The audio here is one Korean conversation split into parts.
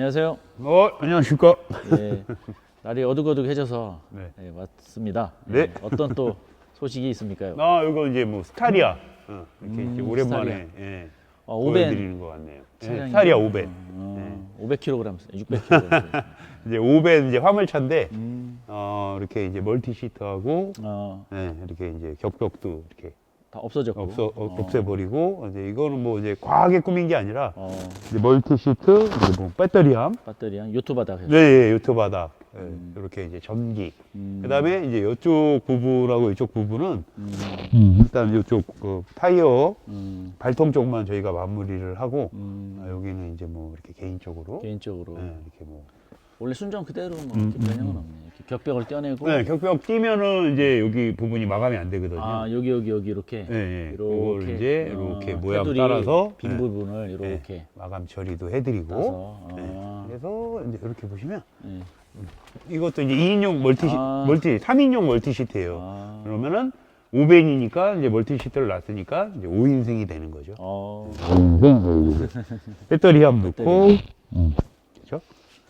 안녕하세요. 어, 안녕하십니까. 예, 날이 어둑어둑해져서 네. 예, 왔습니다. 네. 예, 어떤 또 소식이 있습니까요? 아, 이거 이제 뭐 스타리아. 어, 이렇게 음, 이제 오랜만에. 예, 어, 오벤 보여드리는 것 같네요. 예? 스타리아 오벤. 어, 500kg, 600kg. 이제 오벤 이제 화물차인데 음, 어, 이렇게 이제 멀티 시트하고 어, 예, 이렇게 이제 격벽도 이렇게 다 없어졌고. 없어 어, 어, 없애버리고 이제 이거는 뭐 이제 과하게 꾸민 게 아니라 어, 이제 멀티 시트, 이제 뭐 배터리함, 배터리랑 요트바닥 해서. 네, 예, 유튜 바닥, 예, 음. 이렇게 이제 전기. 음, 그다음에 이제 이쪽 부분하고 이쪽 부분은 음, 일단 이쪽 그 타이어 음, 발통 쪽만 저희가 마무리를 하고 음, 아, 여기는 이제 뭐 이렇게 개인적으로. 개인적으로. 네, 이렇게 뭐 원래 순정 그대로 뭐 음, 변형은 없네. 이렇게 벽벽을 떼내고. 네, 격벽 뛰면은 이제 여기 부분이 마감이 안 되거든요. 아 여기 여기 여기 이렇게. 예, 예. 이렇게 이걸 이제 이렇게 어, 모양 테두리 따라서 빈 예, 부분을 예, 이렇게 마감 처리도 해드리고 따서. 네. 아, 그래서 이제 이렇게 보시면 예. 이것도 이제 2인용 멀티 시, 아. 멀티 3인용 멀티 시트예요. 아, 그러면은 5벤이니까 이제 멀티 시트를 놨으니까 이제 5인승이 되는 거죠. 어, 5인승 배터리 함 넣고 배터리. 그렇죠?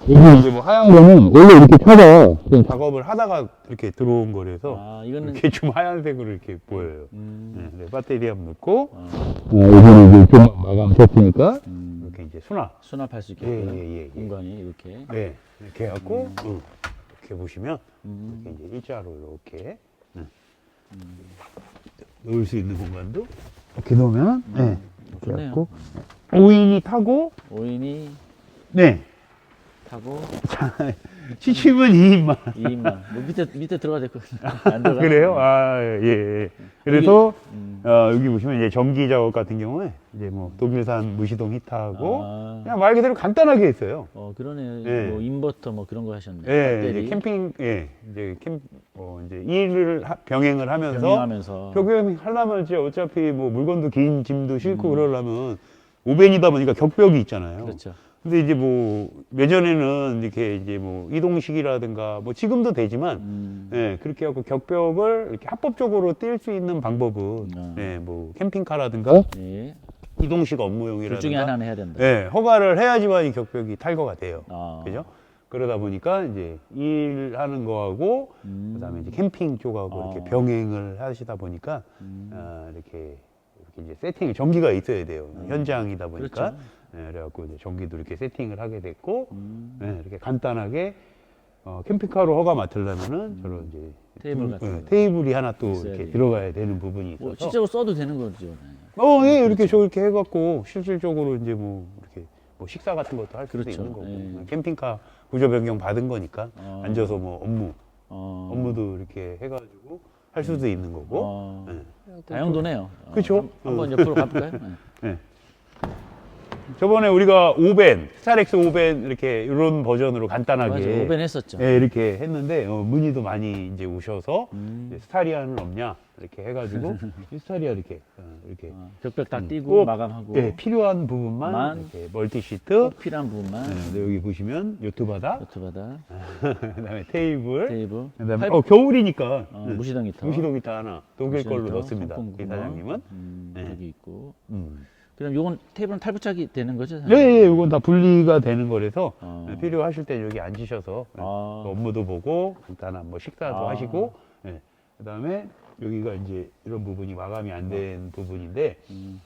여기 이제 뭐 하얀 거는 원래 이렇게 켜서 작업을 하다가 이렇게 들어온 거라서 아 이거는 이렇게 좀 하얀색으로 이렇게 보여요. 음, 네, 네, 배터리함 넣고 어, 여기는 이제 좀 마감 됐으니까 음, 이렇게 이제 수납. 수납할 수 예, 있게끔 예, 예, 예. 공간이 이렇게. 네, 이렇게 해갖고 응. 이렇게 보시면 음, 이렇게 이제 일자로 이렇게 응. 넣을 수 있는 공간도 이렇게 놓으면 네. 이렇게 좋네요. 해갖고 5인이 타고 5인이 네. 타고 시침은 2인만 2인만. 뭐 밑에 밑에 들어가 될거 안 들어가. 그래요? 아, 예, 예. 그래서 음, 어, 여기 보시면 이제 전기 작업 같은 경우에 이제 뭐 독일산 무시동 히터하고 아, 그냥 말 그대로 간단하게 했어요. 어 그러네. 예. 뭐 인버터 뭐 그런 거 하셨네. 예, 배터리 이제 캠핑, 예, 이제 캠, 어, 이제 일을 하- 병행을 하면서 병행하면서. 병행하려면 이제 어차피 뭐 물건도 긴 짐도 싣고 음. 그러려면 오벤이다 보니까 격벽이 있잖아요. 그렇죠. 근데 이제 뭐 예전에는 이렇게 이제 뭐 이동식이라든가 뭐 지금도 되지만 음, 예, 그렇게 하고 격벽을 이렇게 합법적으로 뛸 수 있는 방법은 음. 예, 뭐 캠핑카라든가 예. 이동식 둘 업무용이라든가 중에 하나는 해야 된다. 예, 허가를 해야지만 이 격벽이 탈거가 돼요. 아, 그죠? 그러다 보니까 이제 일하는 거하고 음, 그다음에 이제 캠핑 쪽하고 아. 이렇게 병행을 하시다 보니까 음, 아, 이렇게 이렇게 이제 세팅이 전기가 있어야 돼요. 현장이다 보니까 그렇죠. 예, 그래갖고 이제 전기도 이렇게 세팅을 하게 됐고 음, 예, 이렇게 간단하게 어, 캠핑카로 허가 맡으려면은 저런 이제 테이블 두- 같은 예, 거. 테이블이 하나 또 있어야 이렇게 돼요. 들어가야 되는 부분이 있어서 뭐 실제로 써도 되는 거죠. 네. 어, 예, 그렇죠. 이렇게 저렇게 해갖고 실질적으로 이제 뭐 이렇게 뭐 식사 같은 것도 할 수도 그렇죠. 있는 거고 예. 캠핑카 구조 변경 받은 거니까 어. 앉아서 뭐 업무 어, 업무도 이렇게 해가지고 할 수도 있는 거고 어, 예. 다용도네요. 어, 그쵸? 한- 한번 옆으로 가볼까요? 네. 예. 저번에 우리가 오벤 스타렉스 오벤 이렇게 이런 버전으로 간단하게 맞아요. 오벤 했었죠. 예, 이렇게 했는데 어, 문의도 많이 이제 오셔서 음, 이제 스타리아는 없냐 이렇게 해가지고 이 스타리아 이렇게 어, 이렇게 어, 벽벽 딱 음. 띄고 꼭, 마감하고 예, 필요한 부분만 만. 이렇게 멀티 시트 꼭 필요한 부분만 네, 근데 여기 보시면 요트 요트바다 그다음에 테이블 테이블 그다음에 팔- 어 겨울이니까 어, 네. 무시동 히터 무시동 히터 하나 독일 무시동 걸로 넣습니다 손풍 이 구멍. 사장님은 음, 네. 여기 있고 음. 그럼 요건 테이블은 탈부착이 되는 거죠? 예, 예, 이건 다 분리가 되는 거라서 어. 네, 필요하실 때 여기 앉으셔서 네, 아. 또 업무도 보고 간단한 뭐 식사도 아. 하시고 예. 그다음에 여기가 이제 이런 부분이 마감이 안 된 부분인데 음,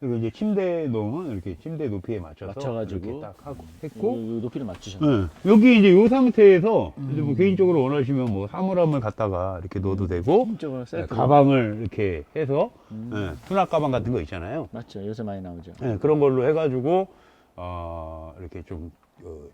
그리고 이제 침대 놓으면 이렇게 침대 높이에 맞춰서 맞춰가지고. 이렇게 딱 하고 요, 했고 요 높이를 맞추셨네. 예. 여기 이제 이 상태에서 이제 음. 뭐 개인적으로 원하시면 뭐 사물함을 갖다가 이렇게 넣어도 되고 힘적으로 예, 셀프 가방을 이렇게 해서 음. 예, 수납 가방 같은 거 있잖아요. 맞죠. 요새 많이 나오죠. 예, 그런 걸로 해가지고 어, 이렇게 좀 어,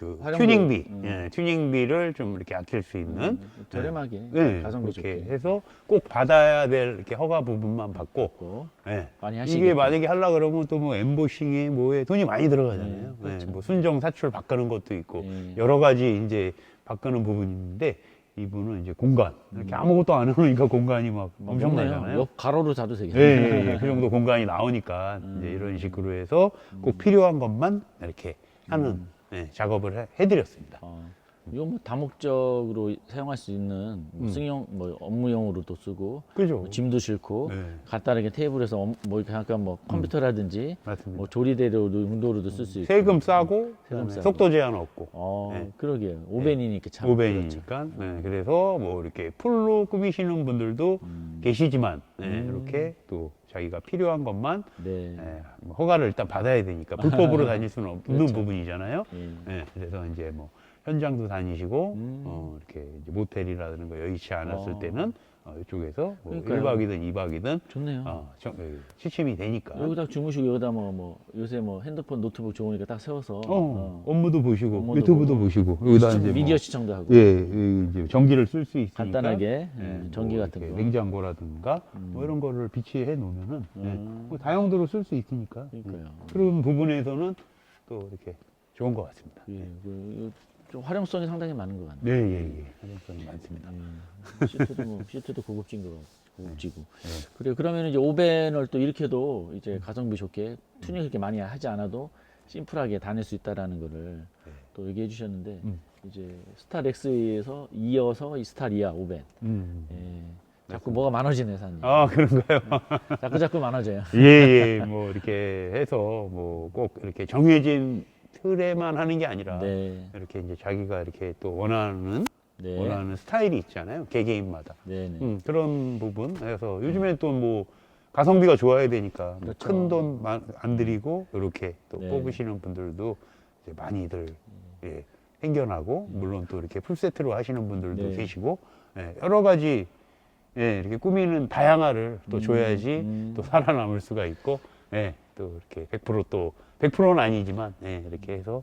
그 튜닝비, 음. 예, 튜닝비를 좀 이렇게 아낄 수 있는 음, 저렴하게 예, 가성비 그렇게 좋게 해서 꼭 받아야 될 이렇게 허가 부분만 받고 있고 예. 많이 이게 하시게 만약에 하려 그러면 또 뭐 엠보싱에 뭐에 돈이 많이 들어가잖아요. 네, 예, 그렇죠. 뭐 순정 사출 바꾸는 것도 있고 예. 여러 가지 이제 바꾸는 부분이 있는데 이분은 이제 공간 이렇게 아무것도 안 해놓으니까 공간이 막뭐 엄청나잖아요. 옆 가로로 자도 예, 되겠네. 예, 예. 그 정도 공간이 나오니까 음. 이제 이런 식으로 해서 꼭 필요한 것만 이렇게 하는 음. 예, 작업을 해, 해드렸습니다. 어, 이거 뭐 다목적으로 사용할 수 있는 뭐 음. 승용 뭐 업무용으로도 쓰고 그죠? 뭐 짐도 싣고 네, 간단하게 테이블에서 엄- 뭐 이렇게 잠깐 뭐 컴퓨터라든지 맞습니다. 뭐 조리대로도 용도로도 쓸 수 있고 세금 싸고, 그다음에 싸고. 속도 제한 없고. 어 네. 그러게요 오벤이니까 참 그렇죠. 500이니까. 네, 그래서 뭐 이렇게 풀로 꾸미시는 분들도 음. 계시지만, 네, 음. 이렇게 또 자기가 필요한 것만 네. 네, 뭐 허가를 일단 받아야 되니까 불법으로 다닐 수는 없는 그렇죠. 부분이잖아요. 예. 네, 그래서 이제 뭐 현장도 다니시고 음. 어, 이렇게 이제 모텔이라는 거 여의치 않았을 어. 때는 어, 이쪽에서 뭐 그러니까요. 1박이든 2박이든 좋네요. 어, 정- 어, 취침이 되니까 여기다 주무시고 여기다 뭐, 뭐 요새 뭐 핸드폰 노트북 좋으니까 딱 세워서 어, 어. 업무도 보시고 업무도 유튜브도 보고. 보시고 여기다 시청- 이제 미디어 뭐, 시청도 하고 예, 이 이제 전기를 쓸 수 있으니까 간단하게 예, 예, 전기 뭐 같은 이렇게 거 냉장고라든가 뭐 이런 거를 비치해 놓으면은 예, 음. 뭐 다용도로 쓸 수 있으니까 그러니까요. 예, 그런 부분에서는 또 이렇게 좋은 것 같습니다. 예, 그, 이거 좀 활용성이 상당히 많은 것 같네요. 네, 예, 예. 활용성이 많습니다. 예. 시트도 뭐 시트도 고급진 거 고급지고. 네. 그래 그러면 이제 오벤을 또 이렇게도 이제 가성비 좋게 튜닝 그렇게 많이 하지 않아도 심플하게 다닐 수 있다라는 거를 또 얘기해 주셨는데 네. 음. 이제 스타 렉스에서 이어서 이 스타 리아 오벤. 음. 예. 자꾸 뭐가 많아지네 사님. 아, 그런가요? 자꾸 자꾸 많아져요. 예, 예. 뭐 이렇게 해서 뭐 꼭 이렇게 정해진 틀에만 하는 게 아니라 네. 이렇게 이제 자기가 이렇게 또 원하는 네. 원하는 스타일이 있잖아요. 개개인마다. 네. 네. 음, 그런 부분. 그래서 요즘에 또 뭐 가성비가 좋아야 되니까 뭐 그렇죠. 큰돈 안 들이고 이렇게 또 네. 뽑으시는 분들도 이제 많이들 예, 생겨나고 물론 또 이렇게 풀세트로 하시는 분들도 네. 계시고 예, 여러 가지 예, 이렇게 꾸미는 다양화를 또 음, 줘야지 음. 또 살아남을 수가 있고 예, 또 이렇게 100%또 100%는 아니지만 예, 이렇게 해서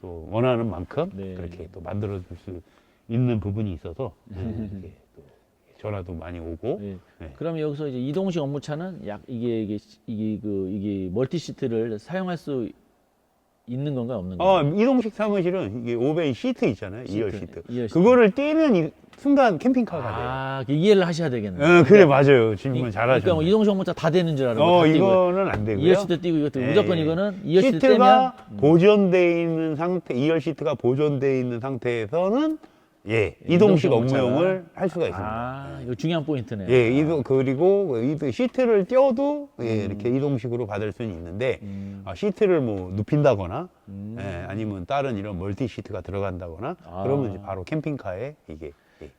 또 원하는 만큼 네. 그렇게 또 만들어 줄 수 있는 부분이 있어서 예, 이렇게 또 전화도 많이 오고 예. 네. 그러면 여기서 이제 이동식 업무차는 약 이게 이게 이게 그 이게 멀티 시트를 사용할 수 있는 건가요, 없는 어, 건가요? 이동식 사무실은 이게 500 시트 있잖아요. 이열 시트. 이열 시트. 그거를 떼면 이 순간 캠핑카가 돼요. 아, 그 이해를 하셔야 되겠네요. 어, 그래 맞아요. 질문 잘하셨네. 그러니까 뭐 이동식 업무차 다 되는 줄 알고 어, 다 띄고 이거는 안 되고요. 이열 시트 띄고 이것도 예. 무조건 이거는 이열 시트 떼면 시트가 보존돼 있는 상태, 2열 시트가 보존돼 있는 상태에서는 예, 이동식 이동식 업무차가. 업무용을 할 수가 있습니다. 아, 이거 중요한 포인트네요. 예, 이동 그리고 이 시트를 떼어도 예, 이렇게 이동식으로 받을 수는 있는데 음. 아, 시트를 뭐 눕힌다거나 음. 예, 아니면 다른 이런 멀티 시트가 들어간다거나 아. 그러면 이제 바로 캠핑카에 이게 예,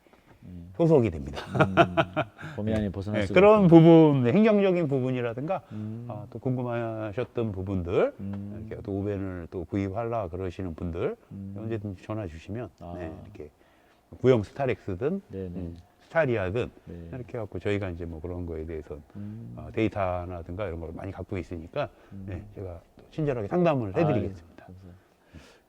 소속이 됩니다. 음, 범위 안에 벗어날 예, 수가 그런. 부분, 네, 행정적인 부분이라든가 음. 아, 또 궁금하셨던 부분들 음. 이렇게 또 오벤을 또 구입하려 그러시는 분들 음. 언제든지 전화 주시면 아. 네, 이렇게 구형 스타렉스든. 음, 스타리아든 네. 이렇게 해갖고 저희가 이제 뭐 그런 거에 대해서 음. 어, 데이터나든가 이런 걸 많이 갖고 있으니까 네, 제가 또 친절하게 상담을 해드리겠습니다. 아, 감사합니다.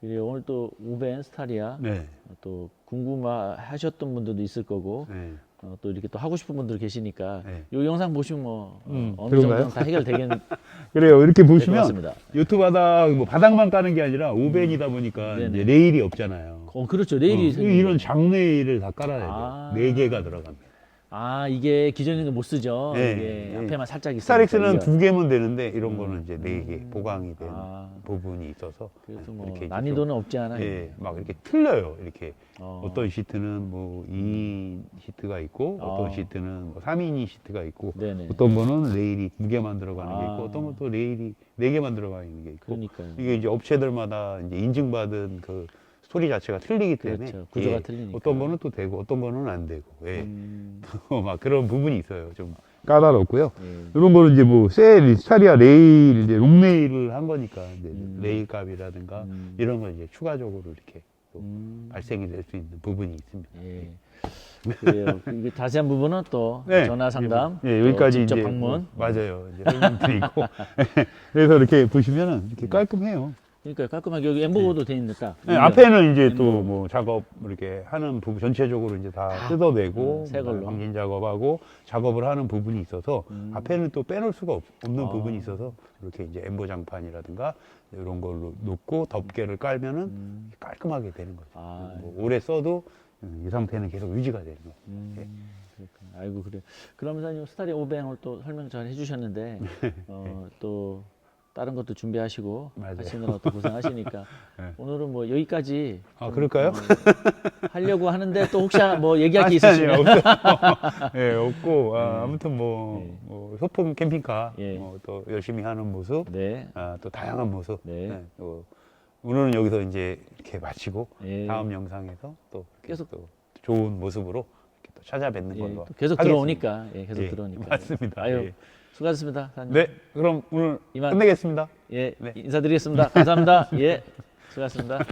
그리고 오늘 또 우벤 스타리아 네, 또 궁금하셨던 분들도 있을 거고 네. 어, 또 이렇게 또 하고 싶은 분들 계시니까 네. 이 영상 보시면 뭐 어, 음, 어느 그런가요? 다것 그래요. 이렇게 보시면 같습니다. 요트 바닥 뭐 바닥만 까는 게 아니라 오벤이다 보니까 네네. 이제 레일이 없잖아요. 어 그렇죠 레일이 어, 생긴 이런 거. 장레일을 다 깔아야 아. 돼요. 네 개가 들어갑니다. 아 이게 기존에는 못 쓰죠. 네, 이게 네. 앞에만 살짝 있어요. 스타렉스는 두 개면 되는데 이런 거는 이제 네 개 보강이 된 아. 부분이 있어서 그래서 뭐 이렇게 이제 난이도는 없지 좀, 않아요. 예, 막 이렇게 틀려요. 이렇게 어. 어. 떤 시트는 뭐 2인 시트가 있고 어. 떤 아. 시트는 뭐 3인이 시트가 있고 네네. 어떤 거는 레일이 두 개만 들어가는 게 아. 있고 어떤 것도 레일이 네 개만 들어가 있는 게 있고 그러니까요. 이게 이제 업체들마다 이제 인증받은 그 스토리 자체가 틀리기 때문에 그렇죠. 구조가 예, 틀리니까. 어떤 거는 또 되고 어떤 거는 안 되고 예. 음, 막 그런 부분이 있어요. 좀 까다롭고요. 예. 이런 거는 이제 뭐 셀, 스타리아 레일, 이제 롱레일을 한 거니까 이제 음. 레일 값이라든가 음. 이런 거 이제 추가적으로 이렇게 또 음, 발생이 될 수 있는 부분이 있습니다. 예. 그래요. 이게 자세한 부분은 또 네. 전화 상담, 예, 또 여기까지 직접 이제 방문. 뭐 맞아요. 이제 설명드리고 그래서 이렇게 보시면은 이렇게 깔끔해요. 그러니까 깔끔하게 여기 엠보고도 돼 있는 딱. 네, 앞에는 이제 또 뭐. 뭐 작업 이렇게 하는 부분 전체적으로 이제 다 뜯어내고 음, 새 걸로. 방진 작업하고 작업을 하는 부분이 있어서 음. 앞에는 또 빼놓을 수가 없, 는 아. 부분이 있어서 이렇게 이제 엠보 장판이라든가 이런 걸로 놓고 덮개를 깔면은 음, 깔끔하게 되는 거죠. 아, 뭐 오래 써도 이 상태는 계속 유지가 되는 거예요. 음, 예. 그렇구나. 아이고 그래. 그러면서 스타리 오벤을 또 설명 잘 해주셨는데 네. 어, 또 다른 것도 준비하시고 맞아요. 하시느라 또 고생하시니까 네. 오늘은 뭐 여기까지 아, 좀, 그럴까요? 어, 하려고 하는데 또 혹시 뭐 얘기할 게 아니, 아니, 있으시면 없어요. 예, 없고 아, 네. 아무튼 뭐, 네. 뭐 소품 캠핑카 예. 뭐, 또 열심히 하는 모습, 네. 아, 또 다양한 모습. 네. 네, 또 오늘은 여기서 이제 이렇게 마치고 예. 다음 영상에서 또 계속 계속- 또 좋은 모습으로 이렇게 또 찾아뵙는 예, 걸로 또 계속 하겠습니다. 들어오니까 예, 계속 예, 들어오니까 맞습니다. 아유 예. 수고하셨습니다. 사장님. 네, 그럼 오늘 이만- 끝내겠습니다. 예, 네. 인사드리겠습니다. 감사합니다. 예, 수고하셨습니다.